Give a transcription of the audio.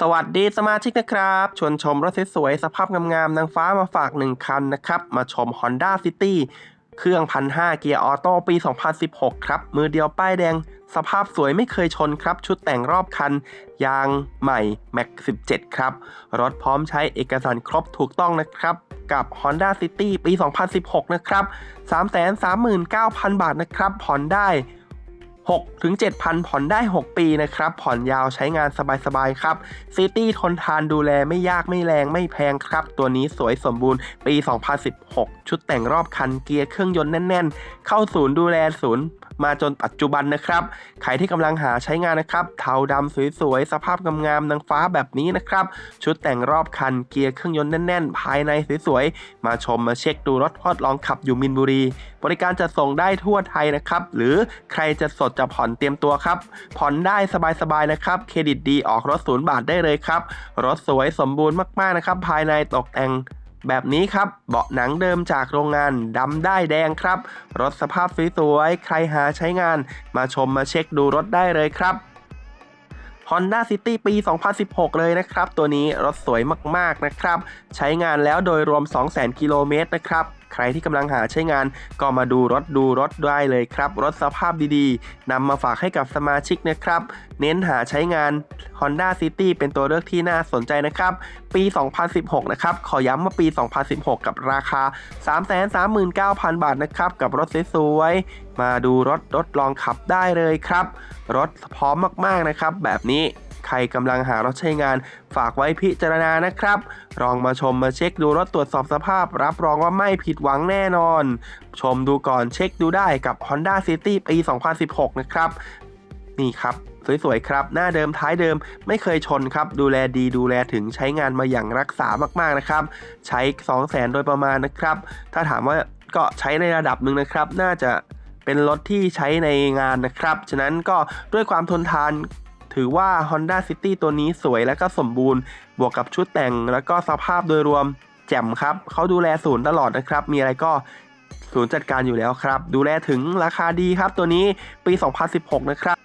สวัสดีสมาชิกนะครับ ชวนชมรถสวยๆสภาพงามๆนางฟ้ามาฝาก 1 คันนะครับ มาชม Honda City เครื่อง1,500เกียร์ออโต้ปี 2016 ครับ มือเดียวป้ายแดง สภาพสวยไม่เคยชนครับ ชุดแต่งรอบคัน ยางใหม่ Max 17 ครับ รถพร้อมใช้เอกสารครบถูกต้องนะครับกับ Honda City ปี 2016 นะครับ 339,000 บาทนะครับผ่อนได้ 6ถึง7,000 ผ่อนได้ 6 ปีนะครับ ผ่อนยาวใช้งานสบายๆครับซิตี้ทนทานดูแลไม่ยากไม่แรงไม่แพงครับ ตัวนี้สวยสมบูรณ์ปี 2016 ชุดแต่งรอบคันเกียร์เครื่องยนต์แน่น ๆ เข้าศูนย์ดูแลศูนย์ มาจนปัจจุบันนะครับ ใครที่กำลังหาใช้งานนะครับ เทาดำสวยๆ สภาพงามๆนางฟ้าแบบนี้นะครับ ชุดแต่งรอบคันเกียร์เครื่องยนต์แน่นๆ ภายในสวยๆ มาชมมาเช็คดูรถทดลองขับอยู่มินบุรี บริการจะส่งได้ทั่วไทยนะครับ หรือใครจะสดจะผ่อนเตรียมตัวครับ ผ่อนได้สบายๆนะครับ เครดิตดีออกรถศูนย์บาทได้เลยครับ รถสวยสมบูรณ์มากๆนะครับ ภายในตกแต่ง แบบนี้ครับ เบาะหนังเดิมจากโรงงานดำได้แดงครับ รถสภาพสวยๆ ใครหาใช้งาน มาชมมาเช็คดูรถได้เลยครับ Honda City ปี 2016 เลยนะครับ ตัวนี้รถสวยมากๆนะครับ ใช้งานแล้วโดยรวม 200,000 กิโลเมตรนะครับ ใครที่กำลังหาใช้งาน ก็มาดูรถดูรถได้เลยครับ รถสภาพดีๆนำมาฝากให้กับสมาชิกนะครับ เน้นหาใช้งาน Honda City เป็นตัวเลือกที่น่าสนใจนะครับ ปี 2016 นะครับ ขอย้ำว่าปี 2016 กับราคา 339,000 บาทนะครับ กับรถสวยๆมาดูรถรถลองขับได้เลยครับ รถพร้อมมากๆนะครับ แบบนี้ รกำลังหารถใช้งาน ฝากไว้พิจารณานะครับ ลองมาชมมาเช็คดูรถตรวจสอบสภาพ รับรองว่าไม่ผิดหวังแน่นอน ชมดูก่อนเช็คดูได้กับ Honda City ปี 2016 นะครับ นี่ครับสวยๆครับ หน้าเดิมท้ายเดิมไม่เคยชนครับ ดูแลดีดูแลถึงใช้งานมาอย่างรักษามากๆนะครับ ใช้ 200,000โดยประมาณนะครับ ถ้าถามว่าก็ใช้ในระดับหนึ่งนะครับ น่าจะเป็นรถที่ใช้ในงานนะครับ ฉะนั้นก็ด้วยความทนทาน ถือว่า Honda City ตัวนี้สวยและก็สมบูรณ์ บวกกับชุดแต่งแล้วก็สภาพโดยรวมแจ่มครับ เขาดูแลศูนย์ตลอดนะครับ มีอะไรก็ศูนย์จัดการอยู่แล้วครับ ดูแลถึงราคาดีครับตัวนี้ปี 2016 นะครับ